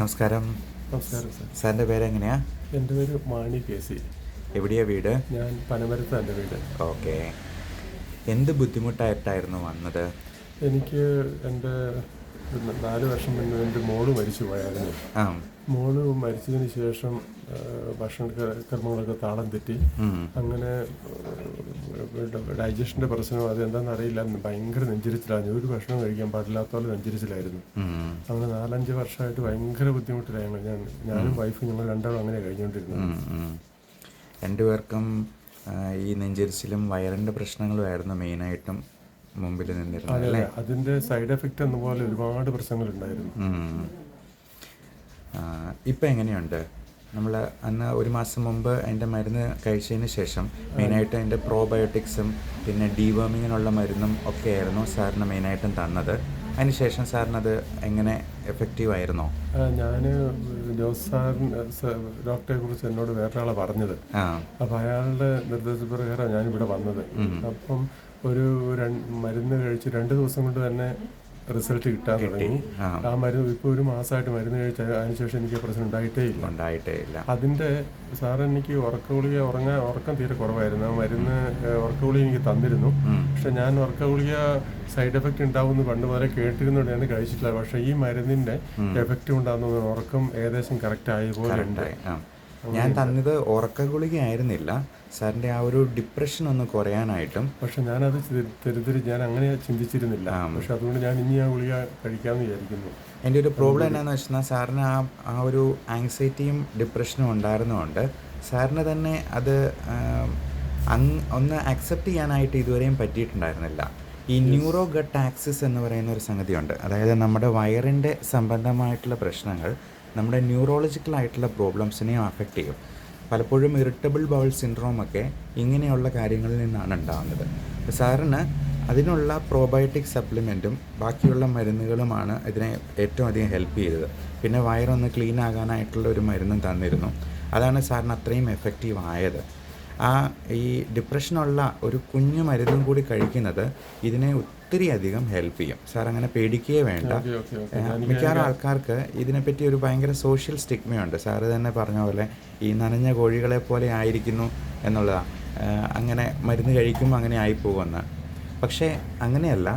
നമസ്കാരം. നമസ്കാരം സാർ. സാറിന്റെ പേര് എങ്ങനെയാ എന്റെ പേര് മാണി കെ സി. എവിടെയാ വീട്? ഞാൻ പനമരത്താണ് എന്റെ വീട്. ഓക്കെ. എന്ത് ബുദ്ധിമുട്ടായിട്ടായിരുന്നു വന്നത്? എനിക്ക് എന്റെ നാല് വർഷം മുന്നേ എന്റെ മോൾ മരിച്ചു പോയായിരുന്നു മോൾ മരിച്ചതിന് ശേഷം ഭക്ഷണ കർമ്മങ്ങളൊക്കെ ക്രമങ്ങളൊക്കെ താളം തെറ്റി. അങ്ങനെ ഡൈജഷന്റെ പ്രശ്നം അത് എന്താണെന്ന് അറിയില്ല. ഭയങ്കര നെഞ്ചിരിച്ചിലായിരുന്നു. ഒരു ഭക്ഷണം കഴിക്കാൻ പാടില്ലാത്ത പോലെ നെഞ്ചിരിച്ചിലായിരുന്നു അങ്ങനെ നാലഞ്ച് വർഷമായിട്ട് ഭയങ്കര ബുദ്ധിമുട്ടിലായിരുന്നു ഞാൻ ഞാനും വൈഫും ഞങ്ങൾ രണ്ടാളും അങ്ങനെ കഴിഞ്ഞുകൊണ്ടിരുന്നത്. ഉം. രണ്ടുപേർക്കും ഈ നെഞ്ചരിച്ചിലും വയറിന്റെ പ്രശ്നങ്ങളുമായിരുന്നു മെയിനായിട്ടും. മുമ്പിൽ നിന്നിരുന്നത് അതിന്റെ അല്ലേ? സൈഡ് എഫക്റ്റ് എന്ന പോലെ ഒരുപാട് പ്രശ്നങ്ങൾ ഉണ്ടായിരുന്നു ഇപ്പം എങ്ങനെയുണ്ട്? നമ്മൾ അന്ന് ഒരു മാസം മുമ്പ് അതിന്റെ മരുന്ന് കഴിച്ചതിന് ശേഷം മെയിനായിട്ട് അതിന്റെ പ്രോബയോട്ടിക്സും പിന്നെ ഡീവേമിങ്ങിനുള്ള മരുന്നും ഒക്കെ ആയിരുന്നു സാറിന് മെയിനായിട്ടും തന്നത്. അതിനുശേഷം സാറിനത് എങ്ങനെ എഫക്റ്റീവ് ആയിരുന്നോ? ഞാൻ ജോസ് സാറിന് ഡോക്ടറെ കുറിച്ച് എന്നോട് വേറൊരാളെ പറഞ്ഞത്. അപ്പൊ അയാളുടെ നിർദ്ദേശപ്രകാരം ഞാനിവിടെ വന്നത്. അപ്പം ഒരു മരുന്ന് കഴിച്ച് രണ്ട് ദിവസം കൊണ്ട് തന്നെ റിസൾട്ട് കിട്ടാൻ തുടങ്ങി. ആ. മരുന്ന് ഇപ്പോൾ ഒരു മാസമായിട്ട് മരുന്ന് കഴിച്ച അതിനുശേഷം എനിക്ക് പ്രശ്നം ഉണ്ടായിട്ടേ ഇല്ല. ഉണ്ടായിട്ടേ ഇല്ല അതിന്റെ സാർ എനിക്ക് ഉറക്ക ഗുളിക ഉറങ്ങാൻ ഉറക്കം തീരെ കുറവായിരുന്നു. ആ മരുന്ന് ഏഹ്, ഉറക്ക ഗുളിക എനിക്ക് തന്നിരുന്നു. പക്ഷെ ഞാൻ ഉറക്ക ഗുളിക സൈഡ് എഫക്റ്റ് ഉണ്ടാവുമെന്ന് പണ്ട് മുതലേ കേട്ടിരുന്നോണ്ട് ഞാൻ കഴിച്ചിട്ടില്ല പക്ഷേ ഈ മരുന്നിന്റെ എഫക്റ്റ് ഉണ്ടാകുന്ന ഉറക്കം ഏകദേശം കറക്റ്റ് ആയ പോലെ ഉണ്ട്. ഞാൻ തന്നത് ഉറക്ക ഗുളിക ആയിരുന്നില്ല സാറിന്റെ ആ ഒരു ഡിപ്രഷൻ ഒന്ന് കുറയാനായിട്ടും. പക്ഷെ ഞാനത് തെരുതിരി ഞാൻ അങ്ങനെ ചിന്തിച്ചിരുന്നില്ല. പക്ഷെ അതുകൊണ്ട് ഞാൻ ഇനി ആ ഗുളിക കഴിക്കാമെന്ന് വിചാരിക്കുന്നു. എന്റെ ഒരു പ്രോബ്ലം എന്നാന്ന് വെച്ചാൽ സാറിന് ആ ആ ഒരു ആങ്സൈറ്റിയും ഡിപ്രഷനും ഉണ്ടായിരുന്നതുകൊണ്ട് സാറിന് തന്നെ അത് അങ് ഒന്ന് അക്സെപ്റ്റ് ചെയ്യാനായിട്ട് ഇതുവരെയും പറ്റിയിട്ടുണ്ടായിരുന്നില്ല. ഈ ന്യൂറോ ഗട്ട് ആക്സിസ് എന്ന് പറയുന്ന ഒരു സംഗതിയുണ്ട്. അതായത് നമ്മുടെ വയറിന്റെ സംബന്ധമായിട്ടുള്ള പ്രശ്നങ്ങൾ നമ്മുടെ ന്യൂറോളജിക്കൽ ആയിട്ടുള്ള പ്രോബ്ലംസിനെയും അഫക്റ്റ് ചെയ്യും. പലപ്പോഴും ഇറിറ്റബിൾ ബൗൾ സിൻഡ്രോം ഒക്കെ ഇങ്ങനെയുള്ള കാര്യങ്ങളിൽ നിന്നാണ് ഉണ്ടാകുന്നത്. സാറിന് അതിനുള്ള പ്രോബയോട്ടിക് സപ്ലിമെന്റും ബാക്കിയുള്ള മരുന്നുകളുമാണ് ഇതിനെ ഏറ്റവും അധികം ഹെൽപ്പ് ചെയ്തത്. പിന്നെ വയറൊന്ന് ക്ലീൻ ആകാനായിട്ടുള്ള ഒരു മരുന്നും തന്നിരുന്നു. അതാണ് സാറിന് അത്രയും എഫക്റ്റീവ് ആയത്. ആ ഈ ഡിപ്രഷനുള്ള ഒരു കുഞ്ഞു മരുന്നും കൂടി കഴിക്കുന്നത് ഇതിനെ ഒത്തിരി അധികം ഹെൽപ്പ് ചെയ്യും. സാർ അങ്ങനെ പേടിക്കുകയേ വേണ്ട. മിക്കവാറും ആൾക്കാർക്ക് ഇതിനെപ്പറ്റി ഒരു ഭയങ്കര സോഷ്യൽ സ്റ്റിഗ്മയുണ്ട്. സാറ് തന്നെ പറഞ്ഞ പോലെ ഈ നനഞ്ഞ കോഴികളെ പോലെ ആയിരിക്കുന്നു എന്നുള്ളതാണ് അങ്ങനെ മരുന്ന് കഴിക്കുമ്പോൾ അങ്ങനെ ആയിപ്പോകുമെന്ന് പക്ഷേ അങ്ങനെയല്ല.